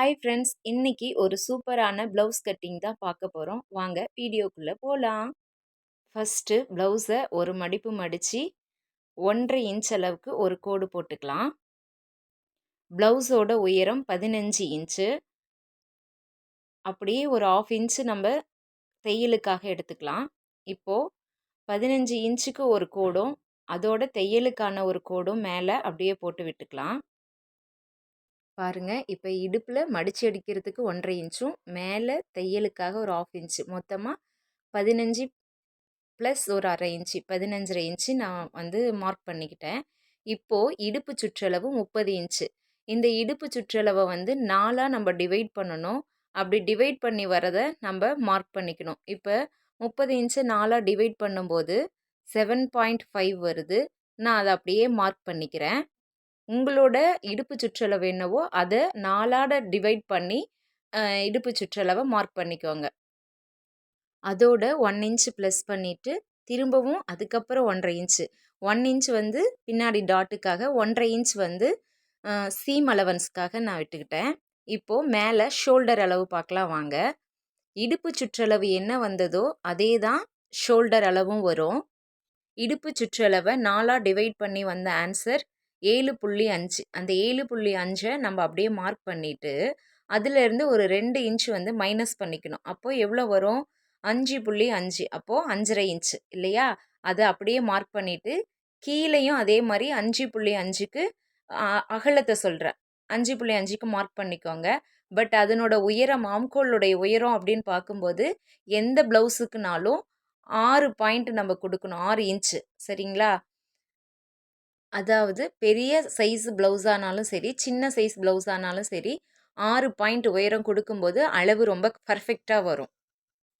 Hi friends இன்னைக்கு ஒரு சூப்பரான ப்ளவுஸ் கட்டிங் தான் பார்க்க போகிறோம் வாங்க வீடியோக்குள்ளே போகலாம் ஃபஸ்ட்டு ப்ளவுஸை ஒரு மடிப்பு மடித்து ஒன்றரை இன்ச் அளவுக்கு ஒரு கோடு போட்டுக்கலாம். ப்ளவுஸோட உயரம் பதினஞ்சு இன்ச்சு அப்படியே ஒரு ஆஃப் இன்ச்சு நம்ம தையலுக்காக எடுத்துக்கலாம். இப்போது பதினஞ்சு இன்ச்சுக்கு ஒரு கோடும் அதோட தையலுக்கான ஒரு கோடும் மேலே அப்படியே போட்டு விட்டுக்கலாம். பாருங்கள் இப்போ இடுப்பில் மடித்து அடிக்கிறதுக்கு ஒன்றரை இன்ச்சும் மேலே தையலுக்காக ஒரு ஆஃப் இன்ச்சு மொத்தமாக பதினஞ்சு ப்ளஸ் ஒரு அரை இன்ச்சு பதினஞ்சரை இன்ச்சு நான் வந்து மார்க் பண்ணிக்கிட்டேன். இப்போது இடுப்பு சுற்றளவு முப்பது இன்ச்சு இந்த இடுப்பு சுற்றளவை வந்து நாலாக நம்ம டிவைட் பண்ணணும். அப்படி டிவைட் பண்ணி வரதை நம்ம மார்க் பண்ணிக்கணும். இப்போ முப்பது இன்ச்சு நாலாக டிவைட் பண்ணும்போது செவன் பாயிண்ட் ஃபைவ் வருது. நான் அதை அப்படியே மார்க் பண்ணிக்கிறேன். உங்களோட இடுப்பு சுற்றளவு என்னவோ அதை நாலாட டிவைட் பண்ணி இடுப்பு சுற்றளவை மார்க் பண்ணிக்கோங்க. அதோட ஒன் இன்ச் ப்ளஸ் பண்ணிவிட்டு திரும்பவும் அதுக்கப்புறம் ஒன்றரை இன்ச்சு ஒன் இன்ச் வந்து பின்னாடி டாட்டுக்காக ஒன்றரை இன்ச் வந்து சீம் அலவன்ஸ்க்காக நான் விட்டுக்கிட்டேன். இப்போது மேலே ஷோல்டர் அளவு பார்க்கலாம் வாங்க. இடுப்பு சுற்றளவு என்ன வந்ததோ அதே தான் ஷோல்டர் அளவும் வரும். இடுப்பு சுற்றளவை நாலாக டிவைட் பண்ணி வந்த ஆன்சர் ஏழு புள்ளி அஞ்சு. அந்த ஏழு புள்ளி அஞ்சை நம்ம அப்படியே மார்க் பண்ணிவிட்டு அதுலேருந்து ஒரு ரெண்டு இன்ச் வந்து மைனஸ் பண்ணிக்கணும். அப்போது எவ்வளோ வரும்? அஞ்சு புள்ளி அஞ்சு. அப்போது அஞ்சரை இன்ச்சு இல்லையா? அதை அப்படியே மார்க் பண்ணிவிட்டு கீழேயும் அதே மாதிரி அஞ்சு புள்ளி அஞ்சுக்கு அகலத்தை சொல்கிறேன் அஞ்சு புள்ளி அஞ்சுக்கு மார்க் பண்ணிக்கோங்க. பட் அதனோட உயரம் ஆம்கோளுடைய உயரம் அப்படின்னு பார்க்கும்போது எந்த ப்ளவுஸுக்குனாலும் ஆறு பாயிண்ட் நம்ம கொடுக்கணும். ஆறு இன்ச்சு சரிங்களா? அதாவது பெரிய சைஸ் ப்ளவுஸானாலும் சரி சின்ன சைஸ் ப்ளவுஸானாலும் சரி ஆறு பாயிண்ட் உயரம் கொடுக்கும்போது அளவு ரொம்ப பர்ஃபெக்டாக வரும்.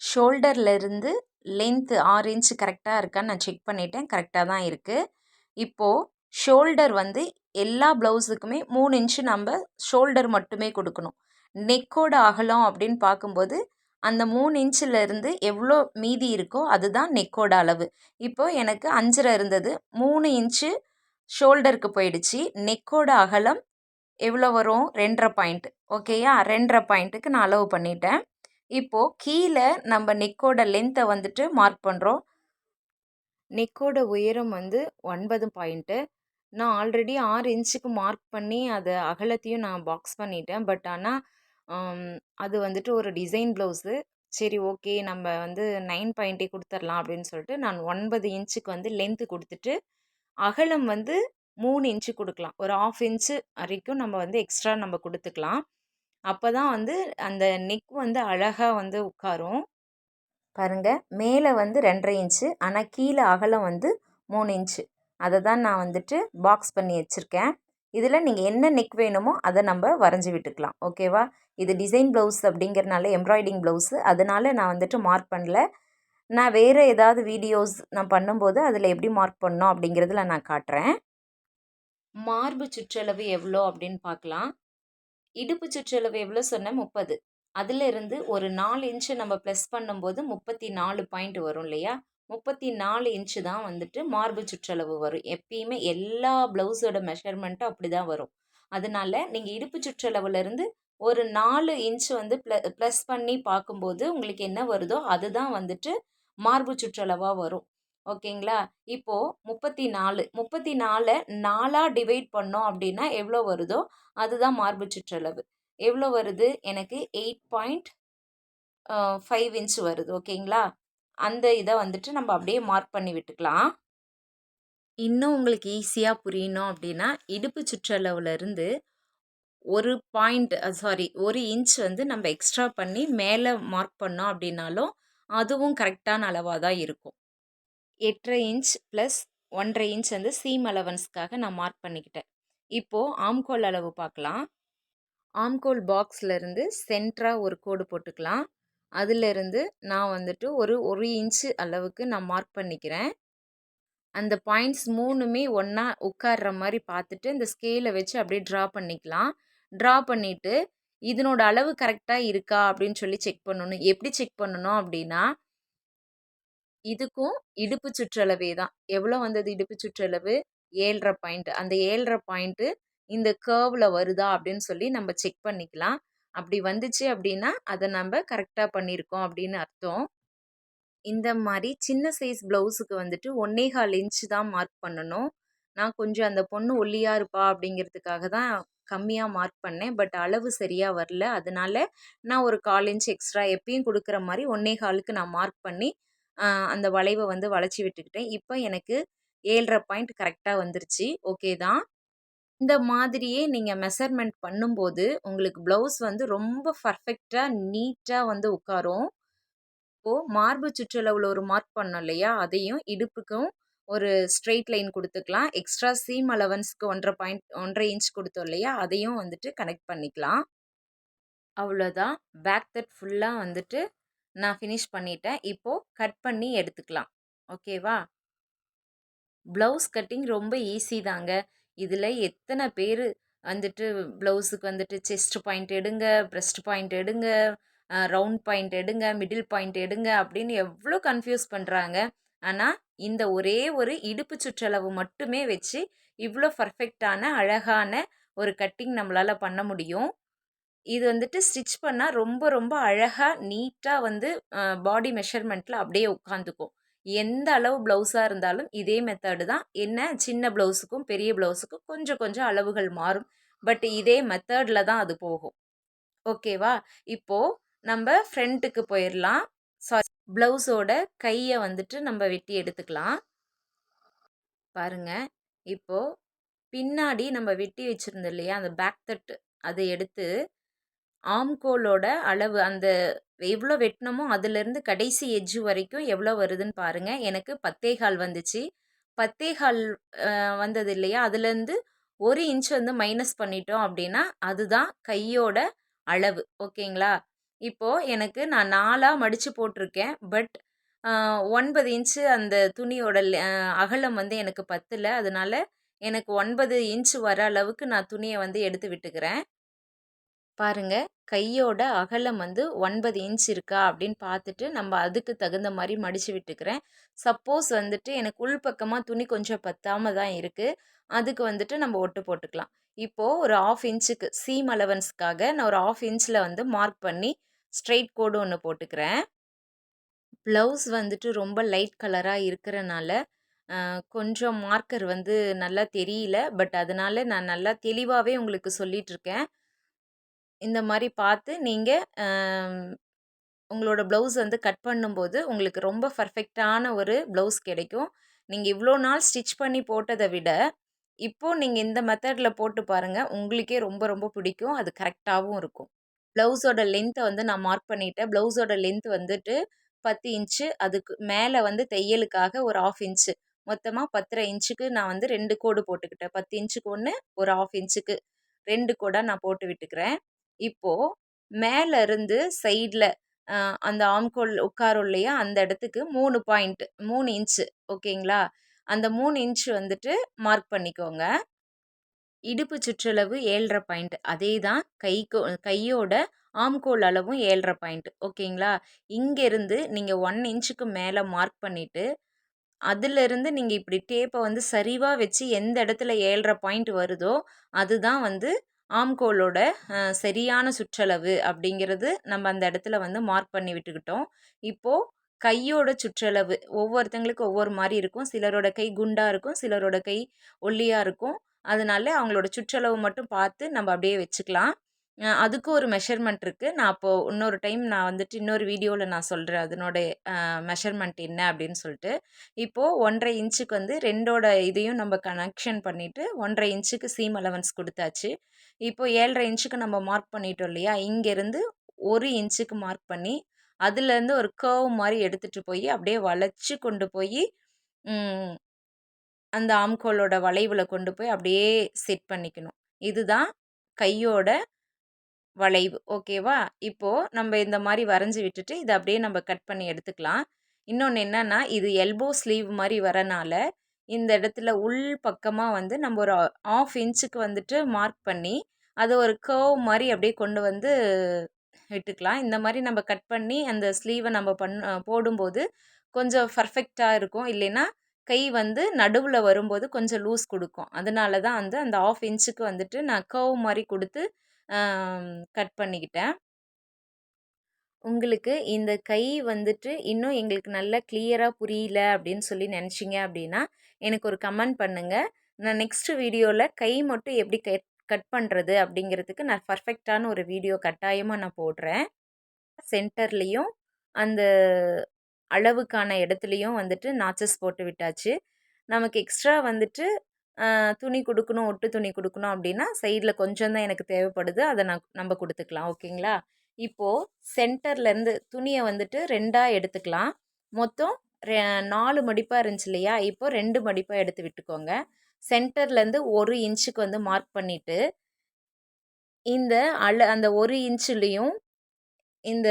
ஷோல்டர்லேருந்து லென்த்து ஆறு இன்ச் கரெக்டாக இருக்கான்னு நான் செக் பண்ணிட்டேன். கரெக்டாக தான் இருக்குது இப்போது ஷோல்டர் வந்து எல்லா ப்ளவுஸுக்குமே மூணு இன்ச்சு நம்ம ஷோல்டர் மட்டுமே கொடுக்கணும். நெக்கோட அகலம் அப்படின்னு பார்க்கும்போது அந்த மூணு இன்ச்சிலேருந்து எவ்வளோ மீதி இருக்கோ அதுதான் நெக்கோட அளவு. இப்போது எனக்கு அஞ்சரை இருந்தது. மூணு இன்ச்சு ஷோல்டருக்கு போயிடுச்சு. நெக்கோட அகலம் எவ்வளோ வரும்? ரெண்டரை பாயிண்ட். ஓகேயா? ரெண்டரை பாயிண்ட்டுக்கு நான் அளவு பண்ணிட்டேன். இப்போது கீழே நம்ம நெக்கோட லென்த்தை வந்துட்டு மார்க் பண்ணுறோம் நெக்கோட உயரம் வந்து ஒன்பது பாயிண்ட்டு. நான் ஆல்ரெடி ஆறு இன்ச்சுக்கு மார்க் பண்ணி அதை அகலத்தையும் நான் பாக்ஸ் பண்ணிட்டேன். பட் ஆனால் அது வந்துட்டு ஒரு டிசைன் ப்ளவுஸு. சரி ஓகே நம்ம வந்து நைன் பாயிண்ட்டே கொடுத்துர்லாம் அப்படின்னு சொல்லிட்டு நான் ஒன்பது இன்ச்சுக்கு வந்து லென்த்து கொடுத்துட்டு அகலம் வந்து மூணு இன்ச்சு கொடுக்கலாம். ஒரு ஆஃப் இன்ச்சு வரைக்கும் நம்ம வந்து எக்ஸ்ட்ரா நம்ம கொடுத்துக்கலாம். அப்போ தான் வந்து அந்த நெக் வந்து அழகாக வந்து உட்காரும். பாருங்கள் மேலே வந்து ரெண்டரை இன்ச்சு. ஆனால் கீழே அகலம் வந்து மூணு இன்ச்சு. அதை தான் நான் வந்துட்டு பாக்ஸ் பண்ணி வச்சுருக்கேன். இதில் நீங்கள் என்ன நெக் வேணுமோ அதை நம்ம வரைஞ்சி விட்டுக்கலாம். ஓகேவா இது டிசைன் ப்ளவுஸ் அப்படிங்கிறனால எம்ப்ராய்டிங் ப்ளவுஸு அதனால் நான் வந்துட்டு மார்க் பண்ணல. நான் வேறு ஏதாவது வீடியோஸ் நான் பண்ணும்போது அதில் எப்படி மார்க் பண்ணோம் அப்படிங்கிறதுல நான் காட்டுறேன். மார்பு சுற்றளவு எவ்வளோ அப்படின்னு பார்க்கலாம். இடுப்பு சுற்றளவு எவ்வளோ சொன்னேன்? முப்பது. அதிலிருந்து ஒரு நாலு இன்ச்சு நம்ம ப்ளஸ் பண்ணும்போது முப்பத்தி நாலு பாயிண்ட் வரும் இல்லையா? முப்பத்தி நாலு இன்ச்சு தான் வந்துட்டு மார்பு சுற்றளவு வரும். எப்பயுமே எல்லா ப்ளவுஸோட மெஷர்மெண்ட்டும் அப்படி தான் வரும். அதனால நீங்கள் இடுப்பு சுற்றளவுலேருந்து ஒரு நாலு இன்ச் வந்து ப்ள ப்ளஸ் பண்ணி பார்க்கும்போது உங்களுக்கு என்ன வருதோ அதுதான் வந்துட்டு மார்பு சுற்றளவாக வரும். ஓகேங்களா? இப்போது முப்பத்தி நாலு முப்பத்தி நாலை நாலாக டிவைட் பண்ணோம் அப்படின்னா எவ்வளோ வருதோ அதுதான் மார்பு சுற்றளவு. எவ்வளோ வருது? எனக்கு எயிட் பாயிண்ட் ஃபைவ் இன்ச் வருது. ஓகேங்களா? அந்த இதை வந்துட்டு நம்ம அப்படியே மார்க் பண்ணி விட்டுக்கலாம். இன்னும் உங்களுக்கு ஈஸியாக புரியணும் அப்படின்னா இடுப்பு சுற்றளவுலேருந்து ஒரு பாயிண்ட் சாரி ஒரு இன்ச் வந்து நம்ம எக்ஸ்ட்ரா பண்ணி மேலே மார்க் பண்ணோம் அப்படின்னாலும் அதுவும் கரெக்டான அளவாக தான் இருக்கும். எட்டரை இன்ச் ப்ளஸ் ஒன்றரை இன்ச் வந்து சீம் அலவன்ஸ்க்காக நான் மார்க் பண்ணிக்கிட்டேன். இப்போது ஆம்கோல் அளவு பார்க்கலாம். ஆம்கோல் பாக்ஸ்லேருந்து சென்டராக ஒரு கோடு போட்டுக்கலாம். அதிலிருந்து நான் வந்துட்டு ஒரு ஒரு இன்ச்சு அளவுக்கு நான் மார்க் பண்ணிக்கிறேன். அந்த பாயிண்ட்ஸ் மூணுமே ஒன்றா உட்கார்ற மாதிரி பார்த்துட்டு இந்த ஸ்கேலை வச்சு அப்படியே ட்ரா பண்ணிக்கலாம். ட்ரா பண்ணிவிட்டு இதனோட அளவு கரெக்டாக இருக்கா? அப்படின்னு சொல்லி செக் பண்ணணும். எப்படி செக் பண்ணணும் அப்படின்னா இதுக்கும் இடுப்பு சுற்றளவே தான். எவ்வளோ வந்தது இடுப்பு சுற்றளவு? ஏழரை பாயிண்ட். அந்த ஏழரை பாயிண்ட்டு இந்த கேர்வில் வருதா? அப்படின்னு சொல்லி நம்ம செக் பண்ணிக்கலாம். அப்படி வந்துச்சு அப்படின்னா அதை நம்ம கரெக்டாக பண்ணியிருக்கோம் அப்படின்னு அர்த்தம். இந்த மாதிரி சின்ன சைஸ் ப்ளவுஸுக்கு வந்துட்டு ஒன்னே கால் இன்ச்சு தான் மார்க் பண்ணணும். நான் கொஞ்சம் அந்த பொண்ணு ஒல்லியாக இருப்பா அப்படிங்கிறதுக்காக தான் கம்மியாக மார்க் பண்ணேன். பட் அளவு சரியாக வரல. அதனால நான் ஒரு கால் இன்ச் எக்ஸ்ட்ரா எப்பயும் கொடுக்குற மாதிரி ஒன்னே காலுக்கு நான் மார்க் பண்ணி அந்த வளைவை வந்து வளைச்சி விட்டுக்கிட்டேன். இப்போ எனக்கு ஏழரை பாயிண்ட் கரெக்டாக வந்துருச்சு. ஓகே தான். இந்த மாதிரியே நீங்கள் மெஷர்மெண்ட் பண்ணும்போது உங்களுக்கு ப்ளவுஸ் வந்து ரொம்ப பர்ஃபெக்டாக நீட்டாக வந்து உட்காரும். இப்போது மார்பு சுற்றளவில் ஒரு மார்க் பண்ணோம் இல்லையா? அதையும் இடுப்புக்கும் ஒரு ஸ்ட்ரெயிட் லைன் கொடுத்துக்கலாம். எக்ஸ்ட்ரா சீம் அலவன்ஸ்க்கு ஒன்றரை பாயிண்ட் ஒன்றரை இன்ச் கொடுத்தோம் இல்லையா? அதையும் வந்துட்டு கனெக்ட் பண்ணிக்கலாம். அவ்வளோதான். பேக் தட் ஃபுல்லாக வந்துட்டு நான் ஃபினிஷ் பண்ணிட்டேன். இப்போது கட் பண்ணி எடுத்துக்கலாம். ஓகேவா? ப்ளவுஸ் கட்டிங் ரொம்ப ஈஸி தாங்க. இதில் எத்தனை பேர் வந்துட்டு ப்ளவுஸுக்கு வந்துட்டு செஸ்ட் பாயிண்ட் எடுங்க ப்ரெஸ்ட் பாயிண்ட் எடுங்க ரவுண்ட் பாயிண்ட் எடுங்க மிடில் பாயிண்ட் எடுங்க அப்படின்னு எவ்வளோ கன்ஃபியூஸ் பண்ணுறாங்க ஆனால் இந்த ஒரே ஒரு இடுப்பு சுற்றளவு மட்டுமே வச்சு இவ்வளோ பர்ஃபெக்டான அழகான ஒரு கட்டிங் நம்மளால் பண்ண முடியும். இது வந்துட்டு ஸ்டிச் பண்ணால் ரொம்ப ரொம்ப அழகாக நீட்டாக வந்து பாடி மெஷர்மெண்ட்டில் அப்படியே உட்காந்துக்கும். எந்த அளவு ப்ளவுஸாக இருந்தாலும் இதே மெத்தடு தான். என்ன சின்ன ப்ளவுஸுக்கும் பெரிய ப்ளவுஸுக்கும் கொஞ்சம் கொஞ்சம் அளவுகள் மாறும். பட் இதே மெத்தடில் தான் அது போகும். ஓகேவா இப்போது நம்ம ஃப்ரண்ட்டுக்கு போயிடலாம் சாரி ப்ளவுஸோட கையை வந்துட்டு நம்ம வெட்டி எடுத்துக்கலாம். பாருங்க. இப்போது பின்னாடி நம்ம வெட்டி வச்சுருந்தோம் இல்லையா அந்த பேக் தட்டு அதை எடுத்து ஆம்கோலோட அளவு அந்த எவ்வளோ வெட்டினமோ அதுலேருந்து கடைசி எஜ்ஜு வரைக்கும் எவ்வளோ வருதுன்னு பாருங்கள் எனக்கு பத்தேகால் வந்துச்சு. பத்தேகால் வந்தது இல்லையா அதுலேருந்து ஒரு இன்ச் வந்து மைனஸ் பண்ணிட்டோம் அப்படின்னா அதுதான் கையோட அளவு. ஓகேங்களா? இப்போது எனக்கு நான் நாலாக மடித்து போட்டிருக்கேன். பட் ஒன்பது இன்ச்சு அந்த துணியோட அகலம் வந்து எனக்கு பத்தலை. அதனால் எனக்கு ஒன்பது இன்ச்சு வர அளவுக்கு நான் துணியை வந்து எடுத்து விட்டுக்கிறேன். பாருங்கள் கையோட அகலம் வந்து ஒன்பது இன்ச் இருக்கா அப்படின்னு பார்த்துட்டு நம்ம அதுக்கு தகுந்த மாதிரி மடித்து விட்டுக்கிறேன். சப்போஸ் வந்துட்டு எனக்கு உள் பக்கமாக துணி கொஞ்சம் பத்தாமல் தான் இருக்குது அதுக்கு வந்துட்டு நம்ம ஒட்டு போட்டுக்கலாம். இப்போது ஒரு ஆஃப் இன்ச்சுக்கு சீம் அலவன்ஸ்க்காக நான் ஒரு ஆஃப் இன்ச்சில் வந்து மார்க் பண்ணி ஸ்ட்ரெயிட் கோடு ஒன்று போட்டுக்கிறேன். ப்ளவுஸ் வந்துட்டு ரொம்ப லைட் கலராக இருக்கிறனால கொஞ்சம் மார்க்கர் வந்து நல்லா தெரியல. பட் அதனால் நான் நல்லா தெளிவாகவே உங்களுக்கு சொல்லிகிட்ருக்கேன் இந்த மாதிரி பார்த்து நீங்கள் உங்களோட ப்ளவுஸ் வந்து கட் பண்ணும்போது உங்களுக்கு ரொம்ப பர்ஃபெக்டான ஒரு ப்ளவுஸ் கிடைக்கும். நீங்கள் இவ்வளோ நாள் ஸ்டிச் பண்ணி போட்டதை விட இப்போது நீங்கள் இந்த மெத்தடில் போட்டு பாருங்கள் உங்களுக்கே ரொம்ப ரொம்ப பிடிக்கும். அது கரெக்டாகவும் இருக்கும். ப்ளவுஸோட லென்த்தை வந்து நான் மார்க் பண்ணிட்டேன். ப்ளவுஸோட லென்த் வந்துட்டு பத்து இன்ச்சு அதுக்கு மேலே வந்து தையலுக்காக ஒரு ஆஃப் இன்ச்சு மொத்தமாக பத்தரை இன்ச்சுக்கு நான் வந்து ரெண்டு கோடு போட்டுக்கிட்டேன். பத்து இன்ச்சுக்கு ஒன்று ஒரு ஆஃப் இன்ச்சுக்கு ரெண்டு கோடாக நான் போட்டு விட்டுக்கிறேன். இப்போது மேலே இருந்து சைடில் அந்த ஆம்கோல் உட்காரும் இல்லையா? அந்த இடத்துக்கு மூணு பாயிண்ட் மூணு இன்ச்சு ஓகேங்களா அந்த மூணு இன்ச்சு வந்துட்டு மார்க் பண்ணிக்கோங்க. இடுப்பு சுற்றளவு ஏழரை பாயிண்ட். அதே தான் கைக்கோ கையோட ஆம்கோல் அளவும் ஏழரை பாயிண்ட். ஓகேங்களா? இங்கேருந்து நீங்கள் ஒன் இன்ச்சுக்கு மேலே மார்க் பண்ணிவிட்டு அதிலிருந்து நீங்கள் இப்படி டேப்பை வந்து சரிவாக வச்சு எந்த இடத்துல ஏழரை பாயிண்ட் வருதோ அதுதான் வந்து ஆம்கோலோட சரியான சுற்றளவு அப்படிங்கிறது நம்ம அந்த இடத்துல வந்து மார்க் பண்ணி விட்டுக்கிட்டோம். இப்போது கையோட சுற்றளவு ஒவ்வொருத்தங்களுக்கு ஒவ்வொரு மாதிரி இருக்கும். சிலரோட கை குண்டாக இருக்கும் சிலரோட கை ஒல்லியாக இருக்கும். அதனால அவங்களோட சுற்றளவு மட்டும் பார்த்து நம்ம அப்படியே வச்சுக்கலாம். அதுக்கும் ஒரு மெஷர்மெண்ட் இருக்குது நான் அப்போது இன்னொரு டைம் நான் வந்துட்டு இன்னொரு வீடியோவில் நான் சொல்கிறேன் அதனோட மெஷர்மெண்ட் என்ன அப்படின்னு சொல்லிட்டு. இப்போது ஒன்றரை இன்ச்சுக்கு வந்து ரெண்டோட இதையும் நம்ம கனெக்ஷன் பண்ணிவிட்டு ஒன்றரை இன்ச்சுக்கு சீம் அலவன்ஸ் கொடுத்தாச்சு. இப்போது ஏழரை இன்ச்சுக்கு நம்ம மார்க் பண்ணிட்டோம் இல்லையா? இங்கேருந்து ஒரு இன்ச்சுக்கு மார்க் பண்ணி அதுலேருந்து ஒரு கர்வ் மாதிரி எடுத்துகிட்டு போய் அப்படியே வளைச்சி கொண்டு போய் அந்த ஆம்கோலோட வளைவில் கொண்டு போய் அப்படியே செட் பண்ணிக்கணும். இதுதான் கையோட வளைவு. ஓகேவா? இப்போது நம்ம இந்த மாதிரி வரைஞ்சி விட்டுட்டு இதை அப்படியே நம்ம கட் பண்ணி எடுத்துக்கலாம். இன்னொன்று என்னென்னா இது எல்போ ஸ்லீவ் மாதிரி வரனால இந்த இடத்துல உள் பக்கமாக வந்து நம்ம ஒரு ஆஃப் இன்ச்சுக்கு வந்துட்டு மார்க் பண்ணி அதை ஒரு கர்வ் மாதிரி அப்படியே கொண்டு வந்து விட்டுக்கலாம். இந்த மாதிரி நம்ம கட் பண்ணி அந்த ஸ்லீவை நம்ம பண் போடும்போது கொஞ்சம் பர்ஃபெக்டாக இருக்கும். இல்லைன்னா கை வந்து நடுவில் வரும்போது கொஞ்சம் லூஸ் கொடுக்கும். அதனால தான் வந்து அந்த ஆஃப் இன்ச்சுக்கு வந்துட்டு நான் கர்வ் மாதிரி கொடுத்து கட் பண்ணிக்கிட்டேன். உங்களுக்கு இந்த கை வந்துட்டு இன்னும் எங்களுக்கு நல்லா கிளியராக புரியல அப்படின்னு சொல்லி நினச்சிங்க அப்படின்னா எனக்கு ஒரு கமெண்ட் பண்ணுங்கள் நான் நெக்ஸ்ட் வீடியோவில் கை மட்டும் எப்படி கட் கட் பண்ணுறது அப்படிங்கிறதுக்கு நான் பர்ஃபெக்டான ஒரு வீடியோ கட்டாயமாக நான் போடுறேன். சென்டர்லேயும் அந்த அளவுக்கான இடத்துலையும் வந்துட்டு நாச்சஸ் போட்டு விட்டாச்சு. நமக்கு எக்ஸ்ட்ரா வந்துட்டு துணி கொடுக்கணும் ஒட்டு துணி கொடுக்கணும் அப்படின்னா சைடில் கொஞ்சம் தான் எனக்கு தேவைப்படுது. அதை நான் நம்ம கொடுத்துக்கலாம். ஓகேங்களா? இப்போது சென்டர்லேருந்து துணியை வந்துட்டு ரெண்டாக எடுத்துக்கலாம். மொத்தம் ரெ நாலு மடிப்பாக இருந்துச்சு இல்லையா? இப்போது ரெண்டு மடிப்பாக எடுத்து விட்டுக்கோங்க. சென்டர்லேருந்து ஒரு இன்ச்சுக்கு வந்து மார்க் பண்ணிவிட்டு இந்த அள அந்த ஒரு இன்ச்சுலேயும் இந்த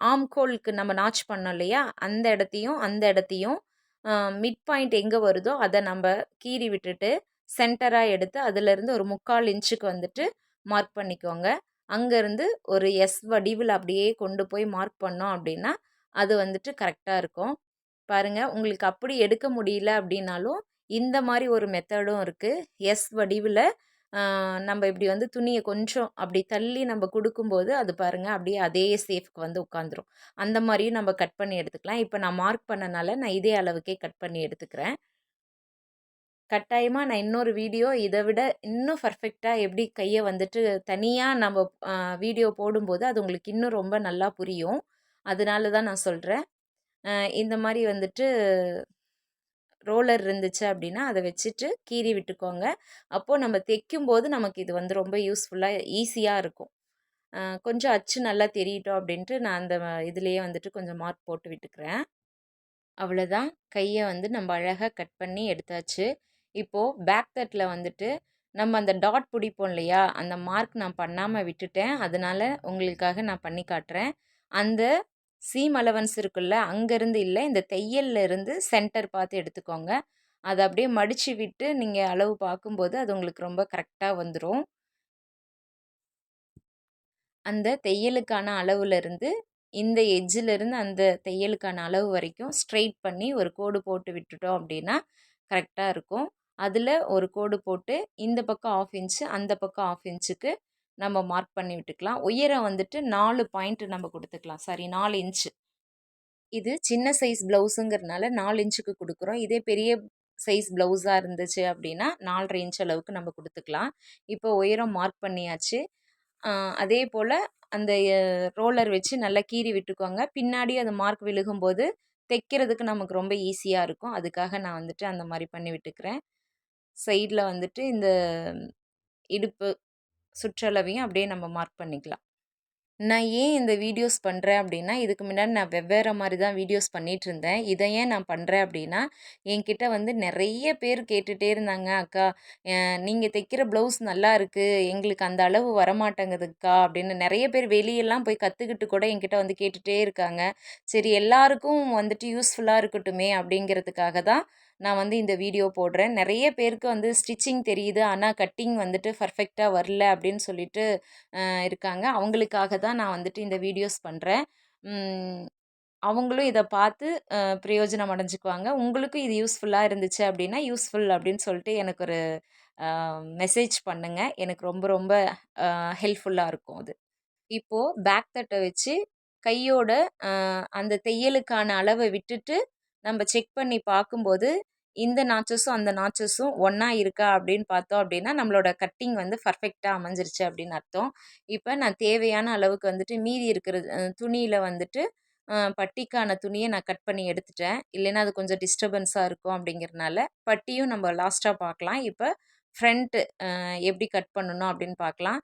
ஆம்கோலுக்கு நம்ம நாச் பண்ணோம் இல்லையா? அந்த இடத்தையும் அந்த இடத்தையும் மிட் பாயிண்ட் எங்கே வருதோ அதை நம்ம கீறி விட்டுட்டு சென்டராக எடுத்து அதிலேருந்து ஒரு முக்கால் இன்ச்சுக்கு வந்துட்டு மார்க் பண்ணிக்கோங்க. அங்கேருந்து ஒரு எஸ் வடிவில் அப்படியே கொண்டு போய் மார்க் பண்ணோம் அப்படின்னா அது வந்துட்டு கரெக்டாக இருக்கும். பாருங்கள் உங்களுக்கு அப்படி எடுக்க முடியல அப்படின்னாலும் இந்த மாதிரி ஒரு மெத்தடும் இருக்குது எஸ் வடிவில் நம்ம இப்படி வந்து துணியை கொஞ்சம் அப்படி தள்ளி நம்ம கொடுக்கும்போது அது பாருங்கள் அப்படியே அதே சேஃப்க்கு வந்து உட்காந்துரும் அந்த மாதிரியும் நம்ம கட் பண்ணி எடுத்துக்கலாம். இப்போ நான் மார்க் பண்ணனால நான் இதே அளவுக்கே கட் பண்ணி எடுத்துக்கிறேன். கட்டாயமாக நான் இன்னொரு வீடியோ இதை விட இன்னும் பர்ஃபெக்டாக எப்படி கையை வந்துட்டு தனியாக நம்ம வீடியோ போடும்போது அது உங்களுக்கு இன்னும் ரொம்ப நல்லா புரியும். அதனால தான் நான் சொல்கிறேன் இந்த மாதிரி வந்துட்டு ரோலர் இருந்துச்சு அப்படின்னா அதை வச்சுட்டு கீறி விட்டுக்கோங்க. அப்போது நம்ம தைக்கும்போது நமக்கு இது வந்து ரொம்ப யூஸ்ஃபுல்லாக ஈஸியாக இருக்கும். கொஞ்சம் அச்சு நல்லா தெரியட்டும் அப்படின்ட்டு நான் அந்த இதுலேயே வந்துட்டு கொஞ்சம் மார்க் போட்டு விட்டுக்கிறேன். அவ்வளோதான். கையை வந்து நம்ம அழகாக கட் பண்ணி எடுத்தாச்சு. இப்போது பேக் தட்டில் வந்துட்டு நம்ம அந்த டாட் பிடிப்போம் இல்லையா அந்த மார்க் நான் பண்ணாமல் விட்டுட்டேன். அதனால் உங்களுக்காக நான் பண்ணி காட்டுறேன். அந்த சீம் அலவன்ஸ் இருக்குல்ல அங்கேருந்து இல்லை இந்த தையல்ல இருந்து சென்டர் பார்த்து எடுத்துக்கோங்க. அதை அப்படியே மடித்து விட்டு நீங்கள் அளவு பார்க்கும்போது அது உங்களுக்கு ரொம்ப கரெக்டாக வந்துடும் அந்த தையலுக்கான அளவுலேருந்து இந்த எஜ்ஜிலேருந்து அந்த தையலுக்கான அளவு வரைக்கும் ஸ்ட்ரெயிட் பண்ணி ஒரு கோடு போட்டு விட்டுட்டோம் அப்படின்னா கரெக்டாக இருக்கும். அதில் ஒரு கோடு போட்டு இந்த பக்கம் ஆஃப் இன்ச்சு அந்த பக்கம் ஆஃப் இன்ச்சுக்கு நம்ம மார்க் பண்ணி விட்டுக்கலாம். உயரம் வந்துட்டு நாலு பாயிண்ட் நம்ம கொடுத்துக்கலாம். சாரி நாலு இன்ச்சு இது சின்ன சைஸ் ப்ளவுஸுங்கிறதுனால நாலு இன்ச்சுக்கு கொடுக்குறோம். இதே பெரிய சைஸ் ப்ளவுஸாக இருந்துச்சு அப்படின்னா நாலரை இன்ச் அளவுக்கு நம்ம கொடுத்துக்கலாம். இப்போ உயரம் மார்க் பண்ணியாச்சு. அதே போல் அந்த ரோலர் வச்சு நல்லா கீறி விட்டுக்கோங்க. பின்னாடி அது மார்க் விழுகும்போது தைக்கிறதுக்கு நமக்கு ரொம்ப ஈஸியாக இருக்கும். அதுக்காக நான் வந்துட்டு அந்த மாதிரி பண்ணி விட்டுக்கிறேன். சைடில் வந்துட்டு இந்த இடுப்பு சுற்றளவையும் அப்படியே நம்ம மார்க் பண்ணிக்கலாம். நான் ஏன் இந்த வீடியோஸ் பண்ணுறேன் அப்படின்னா இதுக்கு முன்னாடி நான் வெவ்வேறு மாதிரி தான் வீடியோஸ் பண்ணிகிட்டு இருந்தேன். இதை ஏன் நான் பண்ணுறேன் அப்படின்னா என்கிட்ட வந்து நிறைய பேர் கேட்டுகிட்டே இருந்தாங்க அக்கா நீங்கள் தைக்கிற ப்ளவுஸ் நல்லா இருக்குது எங்களுக்கு அந்த அளவு வரமாட்டேங்குதுக்கா அப்படின்னு நிறைய பேர் வெளியெல்லாம் போய் கற்றுக்கிட்டு கூட என்கிட்ட வந்து கேட்டுகிட்டே இருக்காங்க. சரி எல்லாருக்கும் வந்துட்டு யூஸ்ஃபுல்லாக இருக்கட்டுமே அப்படிங்கிறதுக்காக தான் நான் வந்து இந்த வீடியோ போடுறேன். நிறைய பேருக்கு வந்து ஸ்டிச்சிங் தெரியுது. ஆனால் கட்டிங் வந்துட்டு பர்ஃபெக்டாக வரல அப்படின்னு சொல்லிட்டு இருக்காங்க. அவங்களுக்காக தான் நான் வந்துட்டு இந்த வீடியோஸ் பண்ணுறேன் அவங்களும் இதை பார்த்து பிரயோஜனம் அடைஞ்சிக்குவாங்க. உங்களுக்கும் இது யூஸ்ஃபுல்லாக இருந்துச்சு அப்படின்னா யூஸ்ஃபுல் அப்படின்னு சொல்லிட்டு எனக்கு ஒரு மெசேஜ் பண்ணுங்கள் எனக்கு ரொம்ப ரொம்ப ஹெல்ப்ஃபுல்லாக இருக்கும் அது. இப்போது பேக் தட்டை வச்சு கையோட அந்த தையலுக்கான அளவை விட்டுட்டு நம்ம செக் பண்ணி பார்க்கும்போது இந்த நாச்சஸும் அந்த நாச்சஸும் ஒன்றா இருக்கா அப்படின்னு பார்த்தோம் அப்படின்னா நம்மளோட கட்டிங் வந்து பர்ஃபெக்டாக அமைஞ்சிருச்சு அப்படின்னு அர்த்தம். இப்போ நான் தேவையான அளவுக்கு வந்துட்டு மீதி இருக்கிற துணியில் வந்துட்டு பட்டிக்கான துணியை நான் கட் பண்ணி எடுத்துட்டேன். இல்லைன்னா அது கொஞ்சம் டிஸ்டர்பன்ஸாக இருக்கும் அப்படிங்கிறதுனால பட்டியும் நம்ம லாஸ்ட்டாக பார்க்கலாம். இப்போ ஃப்ரண்ட்டு எப்படி கட் பண்ணணும் அப்படின்னு பார்க்கலாம்.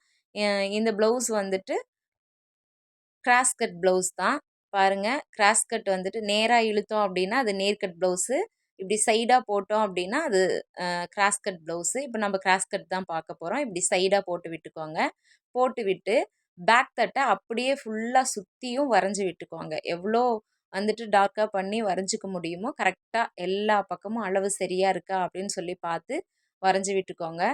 இந்த ப்ளவுஸ் வந்துட்டு கிராஸ் கட் ப்ளவுஸ் தான். பாருங்கள் கிராஸ் கட் வந்துட்டு நேராக இழுத்தோம் அப்படின்னா அது நேர்கட் ப்ளவுஸு. இப்படி சைடாக போட்டோம் அப்படின்னா அது கிராஸ் கட் ப்ளவுஸு. இப்போ நம்ம கிராஸ் கட் தான் பார்க்க போகிறோம் இப்படி சைடாக போட்டு விட்டுக்கோங்க. போட்டு விட்டு பேக் தட்டை அப்படியே ஃபுல்லாக சுற்றியும் வரைஞ்சி விட்டுக்கோங்க. எவ்வளோ வந்துட்டு டார்க்காக பண்ணி வரைஞ்சிக்க முடியுமோ கரெக்டாக எல்லா பக்கமும் அளவு சரியாக இருக்கா அப்படின்னு சொல்லி பார்த்து வரைஞ்சி விட்டுக்கோங்க.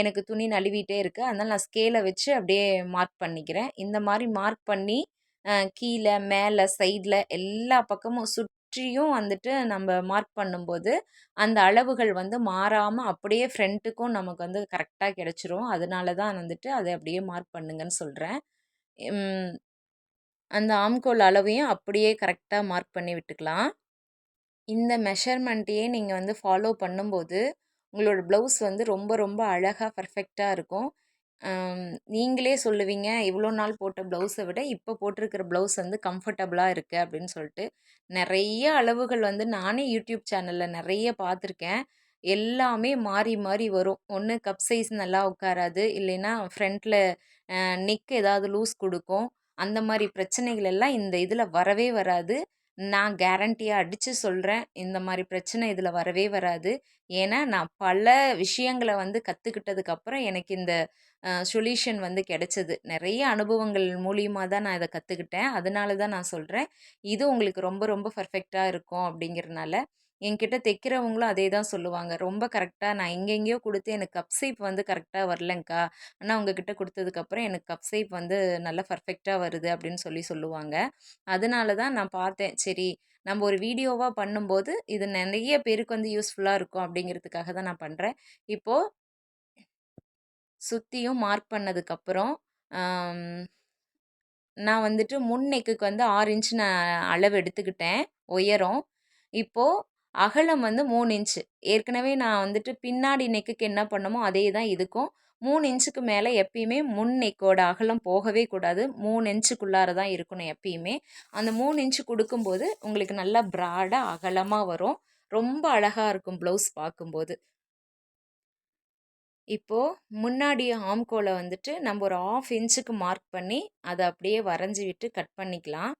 எனக்கு துணி நழுவிட்டே இருக்குது அதனால் நான் ஸ்கேலை வச்சு அப்படியே மார்க் பண்ணிக்கிறேன். இந்த மாதிரி மார்க் பண்ணி கீழே மேலே சைடில் எல்லா பக்கமும் சுற்றியும் வந்துட்டு நம்ம மார்க் பண்ணும்போது அந்த அளவுகள் வந்து மாறாமல் அப்படியே ஃப்ரண்ட்டுக்கும் நமக்கு வந்து கரெக்டாக கிடச்சிரும். அதனால தான் வந்துட்டு அதை அப்படியே மார்க் பண்ணுங்கன்னு சொல்கிறேன் அந்த ஆம்கோல் அளவையும் அப்படியே கரெக்டாக மார்க் பண்ணி விட்டுக்கலாம். இந்த மெஷர்மெண்ட்டையே நீங்கள் வந்து ஃபாலோ பண்ணும்போது உங்களோட ப்ளவுஸ் வந்து ரொம்ப ரொம்ப அழகாக பர்ஃபெக்டாக இருக்கும். நீங்களே சொல்லுவீங்க இவ்வளோ நாள் போட்ட ப்ளவுஸை விட இப்போ போட்டிருக்கிற ப்ளவுஸ் வந்து கம்ஃபர்டபுளாக இருக்குது அப்படின்னு சொல்லிட்டு. நிறைய அளவுகள் வந்து நானே யூடியூப் சேனலில் நிறைய பார்த்துருக்கேன். எல்லாமே மாறி மாறி வரும். ஒன்று கப் சைஸ் நல்லா உட்காராது இல்லைன்னா ஃப்ரண்ட்டில் நெக் ஏதாவது லூஸ் கொடுக்கும். அந்த மாதிரி பிரச்சனைகள் எல்லாம் இந்த இதில் வரவே வராது. நான் கேரண்டியாக அடித்து சொல்கிறேன் இந்த மாதிரி பிரச்சனை இதில் வரவே வராது. ஏன்னா நான் பல விஷயங்களை வந்து கற்றுக்கிட்டதுக்கப்புறம் எனக்கு இந்த சொல்யூஷன் வந்து கிடைச்சது. நிறைய அனுபவங்கள் மூலியமாக தான் நான் இதை கற்றுக்கிட்டேன் அதனால தான் நான் சொல்கிறேன் இது உங்களுக்கு ரொம்ப ரொம்ப பர்ஃபெக்டாக இருக்கும் அப்படிங்கிறனால என்கிட்ட தைக்கிறவங்களும் அதே தான் சொல்லுவாங்க. ரொம்ப கரெக்டாக நான் எங்கெங்கேயோ கொடுத்து எனக்கு கப் ஷேப் வந்து கரெக்டாக வரலங்க்கா. ஆனால் உங்ககிட்ட கொடுத்ததுக்கப்புறம் எனக்கு கப் ஷேப் வந்து நல்லா பர்ஃபெக்டாக வருது அப்படின்னு சொல்லி சொல்லுவாங்க. அதனால தான் நான் பார்த்தேன். சரி நம்ம ஒரு வீடியோவாக பண்ணும்போது இது நிறைய பேருக்கு வந்து யூஸ்ஃபுல்லாக இருக்கும் அப்படிங்கிறதுக்காக தான் நான் பண்ணுறேன் இப்போது சுற்றியும் மார்க் பண்ணதுக்கப்புறம் நான் வந்துட்டு முன் நெக்குக்கு வந்து ஆறு இன்ச் நான் அளவு எடுத்துக்கிட்டேன் உயரம். இப்போது அகலம் வந்து மூணு இன்ச்சு. ஏற்கனவே நான் வந்துட்டு பின்னாடி நெக்குக்கு என்ன பண்ணமோ அதே தான் இதுக்கும். மூணு இன்ச்சுக்கு மேலே எப்பயுமே முன் நெக்கோட அகலம் போகவே கூடாது. மூணு இன்ச்சுக்குள்ளார தான் இருக்கணும் எப்பயுமே. அந்த மூணு இன்ச்சு கொடுக்கும்போது உங்களுக்கு நல்லா ப்ராடாக அகலமாக வரும். ரொம்ப அழகாக இருக்கும் ப்ளவுஸ் பார்க்கும்போது. இப்போது முன்னாடி ஆம்கோலை வந்துட்டு நம்ம ஒரு ஆஃப் இன்ச்சுக்கு மார்க் பண்ணி அதை அப்படியே வரைஞ்சி விட்டு கட் பண்ணிக்கலாம்.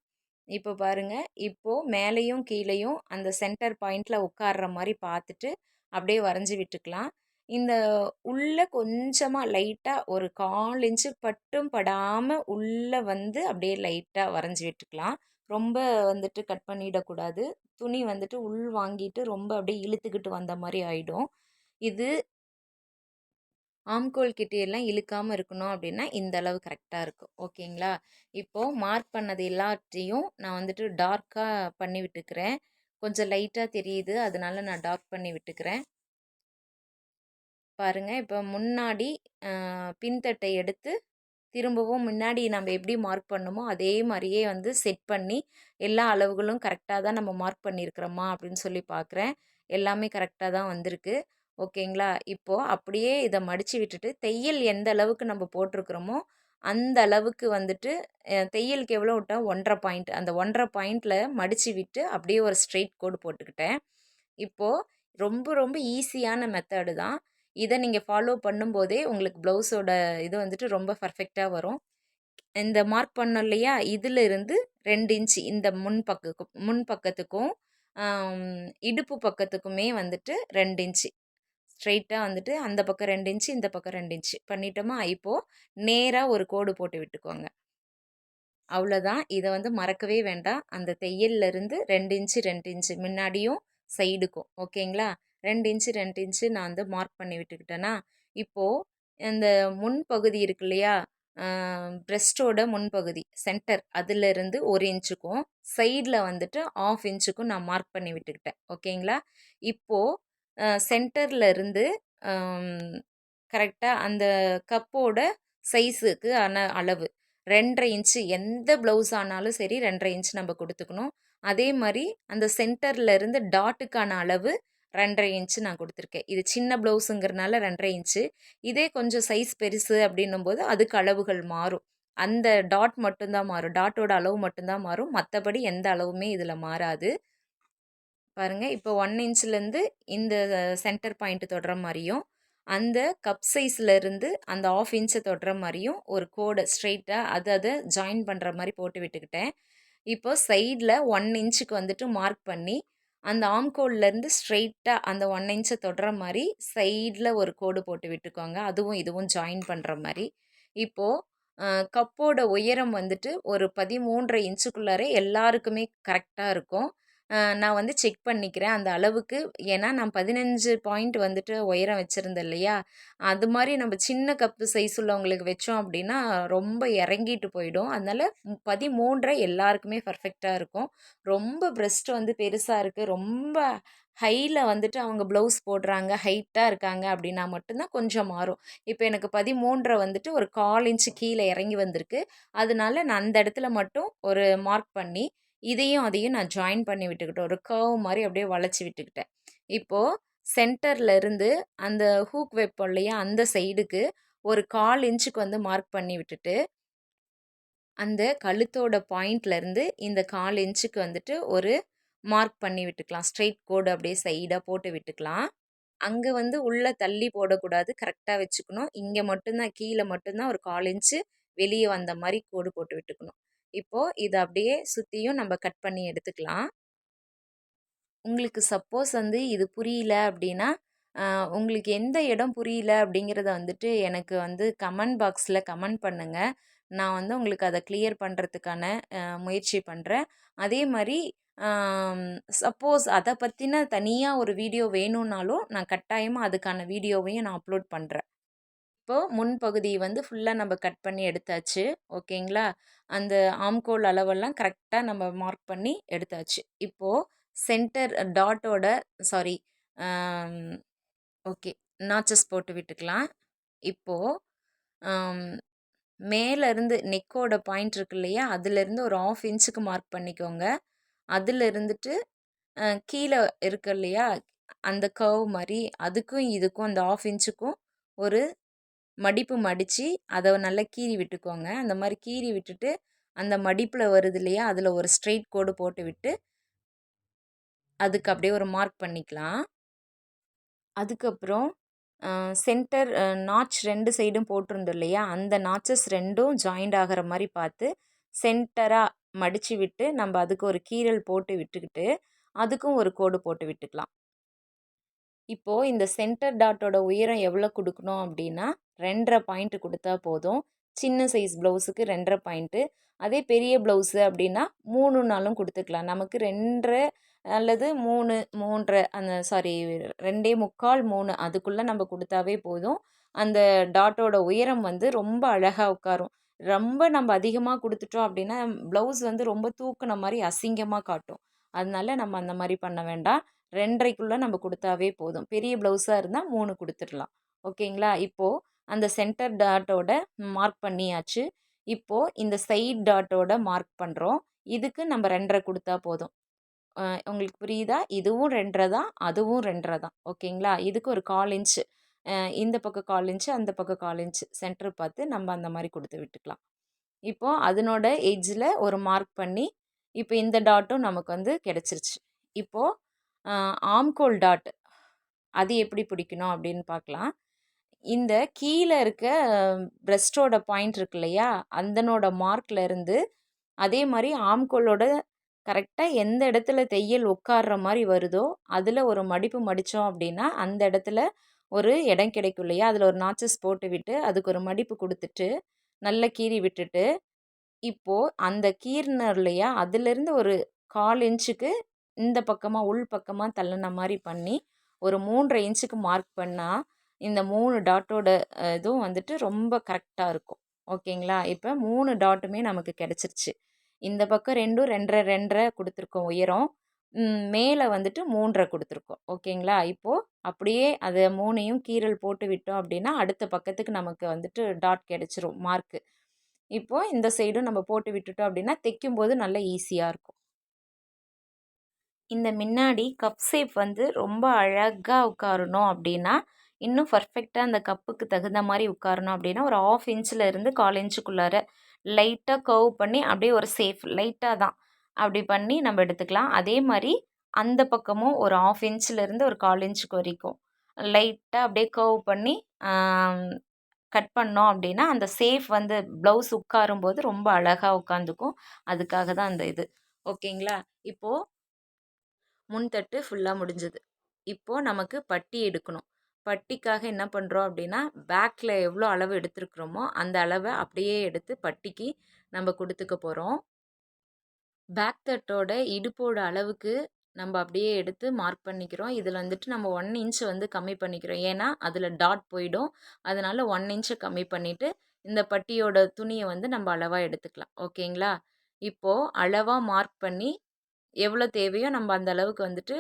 இப்போ பாருங்கள் இப்போது மேலேயும் கீழேயும் அந்த சென்டர் பாயிண்டில் உட்கார்ற மாதிரி பார்த்துட்டு அப்படியே வரைஞ்சி விட்டுக்கலாம். இந்த உள்ளே கொஞ்சமாக லைட்டாக ஒரு கால் இன்ச்சு பட்டும் படாமல் உள்ளே வந்து அப்படியே லைட்டாக வரைஞ்சி விட்டுக்கலாம். ரொம்ப வந்துட்டு கட் பண்ணிடக்கூடாது. துணி வந்துட்டு உள் வாங்கிட்டு ரொம்ப அப்படியே இழுத்துக்கிட்டு வந்த மாதிரி ஆகிடும் இது ஆம்கோல் கிட்டேயெல்லாம் இழுக்காமல் இருக்கணும் அப்படின்னா இந்த அளவு கரெக்டாக இருக்கும். ஓகேங்களா? இப்போது மார்க் பண்ணது எல்லாத்தையும் நான் வந்துட்டு டார்க்காக பண்ணி விட்டுக்கிறேன். கொஞ்சம் லைட்டாக தெரியுது அதனால நான் டார்க் பண்ணி விட்டுக்கிறேன். பாருங்கள் இப்போ முன்னாடி பின்தட்டை எடுத்து திரும்பவும் முன்னாடி நம்ம எப்படி மார்க் பண்ணுமோ அதே மாதிரியே வந்து செட் பண்ணி எல்லா அளவுகளும் கரெக்டாக தான் நம்ம மார்க் பண்ணியிருக்கிறோமா அப்படின்னு சொல்லி பார்க்குறேன். எல்லாமே கரெக்டாக தான் வந்திருக்கு. ஓகேங்களா? இப்போது அப்படியே இதை மடித்து விட்டுட்டு தையல் எந்த அளவுக்கு நம்ம போட்டிருக்கிறோமோ அந்த அளவுக்கு வந்துட்டு தையலுக்கு எவ்வளோ விட்டால் ஒன்றரை பாயிண்ட். அந்த ஒன்றரை பாயிண்டில் மடித்து விட்டு அப்படியே ஒரு ஸ்ட்ரெயிட் கோடு போட்டுக்கிட்டேன். இப்போது ரொம்ப ரொம்ப ஈஸியான மெத்தடு தான். இதை நீங்கள் ஃபாலோ பண்ணும்போதே உங்களுக்கு ப்ளவுஸோட இது வந்துட்டு ரொம்ப பர்ஃபெக்டாக வரும். இந்த மார்க் பண்ணோம் இல்லையா? இதிலிருந்து ரெண்டு இன்ச்சு இந்த முன் பக்கம் முன் பக்கத்துக்கும் இடுப்பு பக்கத்துக்குமே வந்துட்டு ரெண்டு இன்ச்சு ஸ்ட்ரைட்டாக வந்துட்டு அந்த பக்கம் ரெண்டு இன்ச்சு இந்த பக்கம் ரெண்டு இன்ச்சு பண்ணிட்டோமா இப்போது நேராக ஒரு கோடு போட்டு விட்டுக்கோங்க. அவ்வளோதான். இதை வந்து மறக்கவே வேண்டாம். அந்த தையல்லேருந்து ரெண்டு இன்ச்சு ரெண்டு இன்ச்சு முன்னாடியும் சைடுக்கும் ஓகேங்களா? ரெண்டு இன்ச்சு ரெண்டு இன்ச்சு நான் வந்து மார்க் பண்ணி விட்டுக்கிட்டேன்னா இப்போது இந்த முன்பகுதி இருக்கு இல்லையா? ப்ரெஸ்ட்டோட முன்பகுதி சென்டர் அதிலிருந்து ஒரு இன்ச்சுக்கும் சைடில் வந்துட்டு ஆஃப் இன்ச்சுக்கும் நான் மார்க் பண்ணி விட்டுக்கிட்டேன் ஓகேங்களா? இப்போது சென்டரில் இருந்து கரெக்டாக அந்த கப்போட சைஸுக்கு ஆன அளவு. ரெண்டரை இன்ச்சு எந்த ப்ளவுஸ் ஆனாலும் சரி ரெண்டரை இன்ச் நம்ம கொடுத்துக்கணும். அதே மாதிரி அந்த சென்டரில் இருந்து டாட்டுக்கான அளவு ரெண்டரை இன்ச்சு நான் கொடுத்துருக்கேன். இது சின்ன ப்ளவுஸுங்கிறனால ரெண்டரை இன்ச்சு. இதே கொஞ்சம் சைஸ் பெருசு அப்படின்னும் போது அதுக்கு அளவுகள் மாறும். அந்த டாட் மட்டும்தான் மாறும். டாட்டோட அளவு மட்டும்தான் மாறும். மற்றபடி எந்த அளவுமே இதில் மாறாது. பாருங்கள் இப்போ ஒன் இன்ச்லேருந்து இந்த சென்டர் பாயிண்ட் தொடுற மாதிரியும் அந்த கப் சைஸ்லேருந்து அந்த ஆஃப் இன்ச்சை தொடுற மாதிரியும் ஒரு கோடை ஸ்ட்ரெயிட்டாக அது அதை ஜாயின் பண்ணுற மாதிரி போட்டு விட்டுக்கிட்டேன். இப்போ சைடில் ஒன் இன்ச்சுக்கு வந்துட்டு மார்க் பண்ணி அந்த ஆம்கோல்லேருந்து ஸ்ட்ரெயிட்டாக அந்த ஒன் இன்ச்சை தொடுற மாதிரி சைடில் ஒரு கோடு போட்டு விட்டுக்கோங்க. அதுவும் இதுவும் ஜாயின் பண்ணுற மாதிரி இப்போது கப்போட உயரம் வந்துட்டு ஒரு பதிமூன்றரை இன்ச்சுக்குள்ளாரே எல்லாருக்குமே கரெக்டாக இருக்கும். நான் வந்து செக் பண்ணிக்கிறேன். அந்த அளவுக்கு ஏன்னா நான் பதினஞ்சு பாயிண்ட் வந்துட்டு உயரம் வச்சுருந்தேன் இல்லையா? அது மாதிரி நம்ம சின்ன கப்பு சைஸ் உள்ளவங்களுக்கு வச்சோம் அப்படின்னா ரொம்ப இறங்கிட்டு போயிடும். அதனால் பதிமூன்றரை எல்லாருக்குமே பர்ஃபெக்டாக இருக்கும். ரொம்ப ப்ரெஸ்ட் வந்து பெருசாக இருக்குது ரொம்ப ஹையில் வந்துட்டு அவங்க ப்ளவுஸ் போடுறாங்க ஹைட்டாக இருக்காங்க அப்படின்னா மட்டும்தான் கொஞ்சம் மாறும். இப்போ எனக்கு பதிமூன்றரை வந்துட்டு ஒரு கால் இன்ச்சு கீழே இறங்கி வந்திருக்கு. அதனால நான் அந்த இடத்துல மட்டும் ஒரு மார்க் பண்ணி இதையும் அதையும் நான் ஜாயின் பண்ணி விட்டுக்கிட்டேன். ஒரு கர்வ் மாதிரி அப்படியே வளைச்சி விட்டுக்கிட்டேன். இப்போது சென்டரில் இருந்து அந்த ஹூக் வைப்போம் இல்லையா அந்த சைடுக்கு ஒரு கால் இன்ச்சுக்கு வந்து மார்க் பண்ணி விட்டுட்டு அந்த கழுத்தோட பாயிண்ட்லேருந்து இந்த கால் இன்ச்சுக்கு வந்துட்டு ஒரு மார்க் பண்ணி விட்டுக்கலாம். ஸ்ட்ரெயிட் கோடு அப்படியே சைடாக போட்டு விட்டுக்கலாம். அங்கே வந்து உள்ளே தள்ளி போடக்கூடாது. கரெக்டாக வச்சுக்கணும். இங்கே மட்டும்தான் கீழே மட்டும்தான் ஒரு கால் இன்ச்சு வெளியே வந்த மாதிரி கோடு போட்டு விட்டுக்கணும். இப்போது இதை அப்படியே சுற்றியும் நம்ம கட் பண்ணி எடுத்துக்கலாம். உங்களுக்கு சப்போஸ் வந்து இது புரியல அப்படின்னா உங்களுக்கு எந்த இடம் புரியல அப்படிங்கிறத வந்துட்டு எனக்கு வந்து கமெண்ட் பாக்ஸில் கமெண்ட் பண்ணுங்கள் நான் வந்து உங்களுக்கு அதை கிளியர் பண்ணுறதுக்கான முயற்சி பண்ணுறேன் அதே மாதிரி சப்போஸ் அதை பற்றின தனியாக ஒரு வீடியோ வேணும்னாலும் நான் கட்டாயமாக அதுக்கான வீடியோவையும் நான் அப்லோட் பண்ணுறேன் இப்போது முன்பகுதி வந்து ஃபுல்லாக நம்ம கட் பண்ணி எடுத்தாச்சு. ஓகேங்களா அந்த ஆம்கோல் அளவெல்லாம் கரெக்டாக நம்ம மார்க் பண்ணி எடுத்தாச்சு. இப்போது சென்டர் டாட்டோட சாரி ஓகே நாச்சஸ் போட்டு விட்டுக்கலாம். இப்போது மேலேருந்து நெக்கோட பாயிண்ட் இருக்கு இல்லையா? அதுலேருந்து ஒரு ஆஃப் இன்ச்சுக்கு மார்க் பண்ணிக்கோங்க. அதில் இருந்துட்டு கீழே இருக்கு இல்லையா? அந்த கர்வ் மாதிரி அதுக்கும் இதுக்கும் அந்த ஆஃப் இன்ச்சுக்கும் ஒரு மடிப்பு மடித்து அதை நல்லா கீறி விட்டுக்கோங்க. அந்த மாதிரி கீறி விட்டுட்டு அந்த மடிப்பில் வருது இல்லையா அதில் ஒரு ஸ்ட்ரெயிட் கோடு போட்டு விட்டு அதுக்கு அப்படியே ஒரு மார்க் பண்ணிக்கலாம். அதுக்கப்புறம் சென்டர் நாச் ரெண்டு சைடும் போட்டிருந்தோம் இல்லையா அந்த நாச்சஸ் ரெண்டும் ஜாயிண்ட் ஆகிற மாதிரி பார்த்து சென்டராக மடித்து விட்டு நம்ம அதுக்கு ஒரு கீரல் போட்டு விட்டுக்கிட்டு அதுக்கும் ஒரு கோடு போட்டு விட்டுக்கலாம். இப்போது இந்த சென்டர் டாட்டோட உயரம் எவ்வளோ கொடுக்கணும் அப்படின்னா ரெண்டரை பாயிண்ட்டு கொடுத்தா போதும். சின்ன சைஸ் ப்ளவுஸுக்கு ரெண்டரை பாயிண்ட்டு அதே பெரிய ப்ளவுஸு அப்படின்னா மூணு நாளும் கொடுத்துக்கலாம். நமக்கு ரெண்டரை அல்லது மூணு மூன்றரை அந்த சாரி ரெண்டே முக்கால் மூணு அதுக்குள்ளே நம்ம கொடுத்தாவே போதும். அந்த டாட்டோட உயரம் வந்து ரொம்ப அழகாக உட்காரும். ரொம்ப நம்ம அதிகமாக கொடுத்துட்டோம் அப்படின்னா ப்ளவுஸ் வந்து ரொம்ப தூக்குன மாதிரி அசிங்கமாக காட்டும். அதனால நம்ம அந்த மாதிரி பண்ண வேண்டாம். ரெண்டரைக்குள்ளே நம்ம கொடுத்தாவே போதும். பெரிய ப்ளவுஸாக இருந்தால் மூணு கொடுத்துடலாம். ஓகேங்களா? இப்போது அந்த சென்டர் டாட்டோட மார்க் பண்ணியாச்சு. இப்போது இந்த சைட் டாட்டோட மார்க் பண்ணுறோம் இதுக்கு நம்ம ரெண்டரை கொடுத்தா போதும். உங்களுக்கு புரியுதா? இதுவும் ரெண்டரை தான் அதுவும் ரெண்டரை தான். ஓகேங்களா? இதுக்கு ஒரு கால் இன்ச்சு. இந்த பக்கம் கால் இன்ச்சு அந்த பக்கம் கால் இன்ச்சு. சென்டர் பார்த்து நம்ம அந்த மாதிரி கொடுத்து விட்டுக்கலாம். இப்போது அதனோட எஜ்ஜில் ஒரு மார்க் பண்ணி இப்போ இந்த டாட்டும் நமக்கு வந்து கிடச்சிருச்சு. இப்போது ஆம்கோல் டாட் அது எப்படி பிடிக்கணும் அப்படின்னு பார்க்கலாம். இந்த கீழே இருக்க ப்ரெஸ்ட்டோட பாயிண்ட் இருக்கு இல்லையா? அந்தனோட மார்க்கில் இருந்து அதே மாதிரி ஆம்கோலோட கரெக்டாக எந்த இடத்துல தையல் உட்கார்ற மாதிரி வருதோ அதில் ஒரு மடிப்பு மடித்தோம் அப்படின்னா அந்த இடத்துல ஒரு இடம் கிடைக்கும் இல்லையா? அதில் ஒரு நாச்சஸ் போட்டு விட்டு அதுக்கு ஒரு மடிப்பு கொடுத்துட்டு நல்லா கீறி விட்டுட்டு இப்போது அந்த கீர்னர் இல்லையா? அதுலேருந்து ஒரு கால் இன்ச்சுக்கு இந்த பக்கமாக உள் பக்கமாக தள்ளின மாதிரி பண்ணி ஒரு மூன்றரை இன்ச்சுக்கு மார்க் பண்ணால் இந்த மூணு டாட்டோட இதுவும் வந்துட்டு ரொம்ப கரெக்டாக இருக்கும். ஓகேங்களா? இப்போ மூணு டாட்டுமே நமக்கு கிடச்சிருச்சு. இந்த பக்கம் ரெண்டும் ரெண்டரை ரெண்டரை கொடுத்துருக்கோம் உயரம். மேலே வந்துட்டு மூன்றரை கொடுத்துருக்கோம். ஓகேங்களா? இப்போது அப்படியே அதை மூணையும் கீரல் போட்டு விட்டோம் அப்படின்னா அடுத்த பக்கத்துக்கு நமக்கு வந்துட்டு டாட் கிடச்சிரும் மார்க்கு. இப்போது இந்த சைடும் நம்ம போட்டு விட்டுட்டோம் அப்படின்னா தைக்கும்போது நல்லா ஈஸியாக இருக்கும். இந்த முன்னாடி கப் ஷேப் வந்து ரொம்ப அழகாக உட்காரணும் அப்படின்னா இன்னும் பர்ஃபெக்டாக அந்த கப்புக்கு தகுந்த மாதிரி உட்காரணும் அப்படின்னா ஒரு ஆஃப் இன்ச்சில் இருந்து கால் இன்ச்சுக்குள்ளார லைட்டாக கர்வ் பண்ணி அப்படியே ஒரு சேஃப் லைட்டாக தான். அப்படி பண்ணி நம்ம எடுத்துக்கலாம். அதே மாதிரி அந்த பக்கமும் ஒரு ஆஃப் இன்ச்சிலேருந்து ஒரு கால் இன்ச்சுக்கு வரைக்கும். லைட்டாக அப்படியே கர்வ் பண்ணி கட் பண்ணோம் அப்படின்னா அந்த சேஃப் வந்து ப்ளவுஸ் உட்காரும்போது ரொம்ப அழகாக உட்காந்துக்கும் அதுக்காக தான் அந்த இது. ஓகேங்களா? இப்போது முன்தட்டு ஃபுல்லாக முடிஞ்சது. இப்போது நமக்கு பட்டி எடுக்கணும். பட்டிக்காக என்ன பண்ணுறோம் அப்படின்னா பேக்கில் எவ்வளோ அளவு எடுத்துருக்குறோமோ அந்த அளவை அப்படியே எடுத்து பட்டிக்கு நம்ம கொடுத்துக்க போகிறோம் பேக் தட்டோட இடுப்போட அளவுக்கு நம்ம அப்படியே எடுத்து மார்க் பண்ணிக்கிறோம். இதில் வந்துட்டு நம்ம ஒன் இன்ச் வந்து கம்மி பண்ணிக்கிறோம். ஏன்னா அதில் டாட் போயிடும். அதனால் ஒன் இன்ச்சை கம்மி பண்ணிவிட்டு இந்த பட்டியோட துணியை வந்து நம்ம அளவாக எடுத்துக்கலாம். ஓகேங்களா? இப்போது அளவாக மார்க் பண்ணி எவ்வளோ தேவையோ நம்ம அந்த அளவுக்கு வந்துட்டு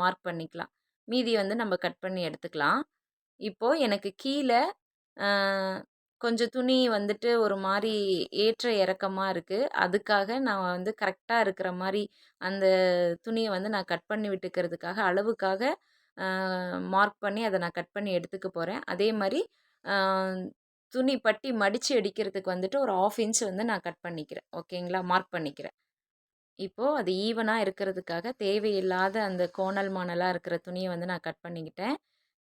மார்க் பண்ணிக்கலாம். மீதி வந்து நம்ம கட் பண்ணி எடுத்துக்கலாம். இப்போது எனக்கு கீழே கொஞ்சம் துணி வந்துட்டு ஒரு மாதிரி ஏற்ற இறக்கமாக இருக்குது அதுக்காக நான் வந்து கரெக்டாக இருக்கிற மாதிரி அந்த துணியை வந்து நான் கட் பண்ணி விட்டுக்கிறதுக்காக அளவுக்காக மார்க் பண்ணி அதை நான் கட் பண்ணி எடுத்துக்க போகிறேன் அதே மாதிரி துணி பட்டி மடித்து அடிக்கிறதுக்கு வந்துட்டு ஒரு ஆஃப் இன்ச் வந்து நான் கட் பண்ணிக்கிறேன். ஓகேங்களா? மார்க் பண்ணிக்கிறேன். இப்போது அது ஈவனாக இருக்கிறதுக்காக தேவையில்லாத அந்த கோணல் மானலாக இருக்கிற துணியை வந்து நான் கட் பண்ணிக்கிட்டேன்.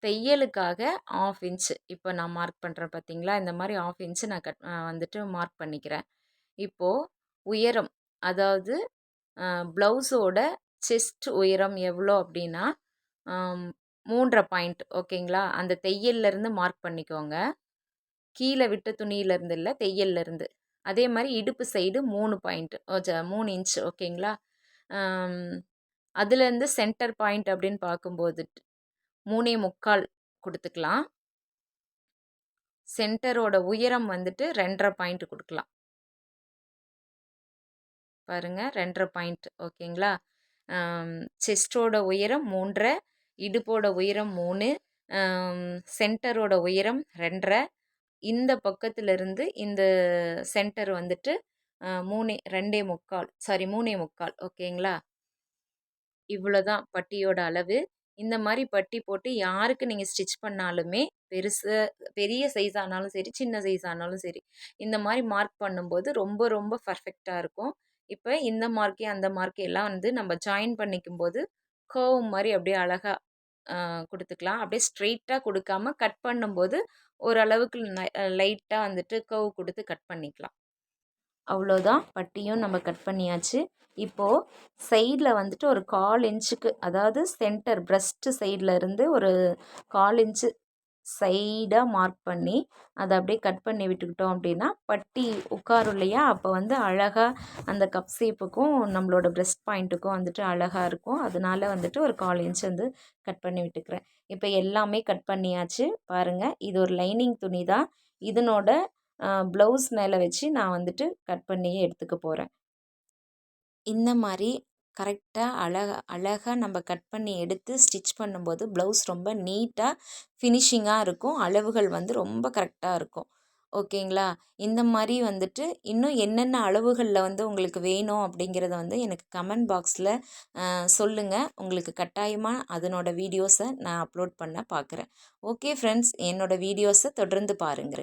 தையலுக்காக ஆஃப் இன்ச்சு இப்போ நான் மார்க் பண்ணுறேன் பார்த்தீங்களா? இந்த மாதிரி ஆஃப் இன்ச்சு நான் கட் வந்துட்டு மார்க் பண்ணிக்கிறேன். இப்போது உயரம் அதாவது ப்ளவுஸோட செஸ்ட் உயரம் எவ்வளோ அப்படின்னா மூன்றரை பாயிண்ட் ஓகேங்களா? அந்த தையல்லேருந்து மார்க் பண்ணிக்கோங்க. கீழே விட்ட துணியிலேருந்து இல்லை தையல்லேருந்து அதே மாதிரி இடுப்பு சைடு மூணு பாயிண்ட் மூணு இன்ச் ஓகேங்களா? அதுலேருந்து சென்டர் பாயிண்ட் அப்படின்னு பார்க்கும்போது மூணே முக்கால் கொடுத்துக்கலாம். சென்டரோட உயரம் வந்துட்டு ரெண்டரை பாயிண்ட் கொடுக்கலாம். பாருங்கள் ரெண்டரை பாயிண்ட் ஓகேங்களா? செஸ்டோட உயரம் மூன்றரை இடுப்போட உயரம் மூணு சென்டரோட உயரம் ரெண்டரை இந்த பக்கத்துலேருந்து இந்த சென்டர் வந்துட்டு மூணே ரெண்டே முக்கால் சாரி மூணே முக்கால் ஓகேங்களா? இவ்வளோ தான் பட்டியோட அளவு. இந்த மாதிரி பட்டி போட்டு யாருக்கு நீங்கள் ஸ்டிச் பண்ணாலுமே பெருசு பெரிய சைஸ் ஆனாலும் சரி சின்ன சைஸ் ஆனாலும் சரி இந்த மாதிரி மார்க் பண்ணும்போது ரொம்ப ரொம்ப பர்ஃபெக்டாக இருக்கும். இப்போ இந்த மார்க்கே அந்த மார்க்கே எல்லாம் வந்து நம்ம ஜாயின் பண்ணிக்கும் போது கர்வ் மாதிரி அப்படியே அழகாக கொடுத்துக்கலாம். அப்படியே ஸ்ட்ரெயிட்டாக கொடுக்காம கட் பண்ணும்போது ஓரளவுக்கு லைட்டாக வந்துட்டு கவு கொடுத்து கட் பண்ணிக்கலாம். அவ்வளோதான். பட்டியும் நம்ம கட் பண்ணியாச்சு. இப்போது சைடில் வந்துட்டு ஒரு கால் இன்ச்சுக்கு அதாவது சென்டர் ப்ரெஸ்ட்டு சைடில் இருந்து ஒரு கால் இன்ச்சு சைடாக மார்க் பண்ணி அதை அப்படியே கட் பண்ணி விட்டுக்கிட்டோம் அப்படின்னா பட்டி உட்காரும் இல்லையா? அப்போ வந்து அழகாக அந்த கப் ஷேப்புக்கும் நம்மளோட ப்ரெஸ்ட் பாயிண்ட்டுக்கும் வந்துட்டு அழகாக இருக்கும். அதனால வந்துட்டு ஒரு கால் இன்ச் வந்து கட் பண்ணி விட்டுக்கிறேன். இப்போ எல்லாமே கட் பண்ணியாச்சு. பாருங்கள் இது ஒரு லைனிங் துணி தான். இதனோட ப்ளவுஸ் மேலே வச்சு நான் வந்துட்டு கட் பண்ணியே எடுத்துக்க போகிறேன் இந்த மாதிரி கரெக்டாக அழகா அழகாக நம்ம கட் பண்ணி எடுத்து ஸ்டிச் பண்ணும்போது ப்ளவுஸ் ரொம்ப நீட்டாக ஃபினிஷிங்காக இருக்கும். அளவுகள் வந்து ரொம்ப கரெக்டாக இருக்கும். ஓகேங்களா? இந்த மாதிரி வந்துட்டு இன்னும் என்னென்ன அளவுகளில் வந்து உங்களுக்கு வேணும் அப்படிங்கிறத வந்து எனக்கு கமெண்ட் பாக்ஸில் சொல்லுங்கள் உங்களுக்கு கட்டாயமாக அதனோட வீடியோஸை நான் அப்லோட் பண்ண பார்க்குறேன் ஓகே ஃப்ரெண்ட்ஸ் என்னோடய வீடியோஸை தொடர்ந்து பாருங்கள்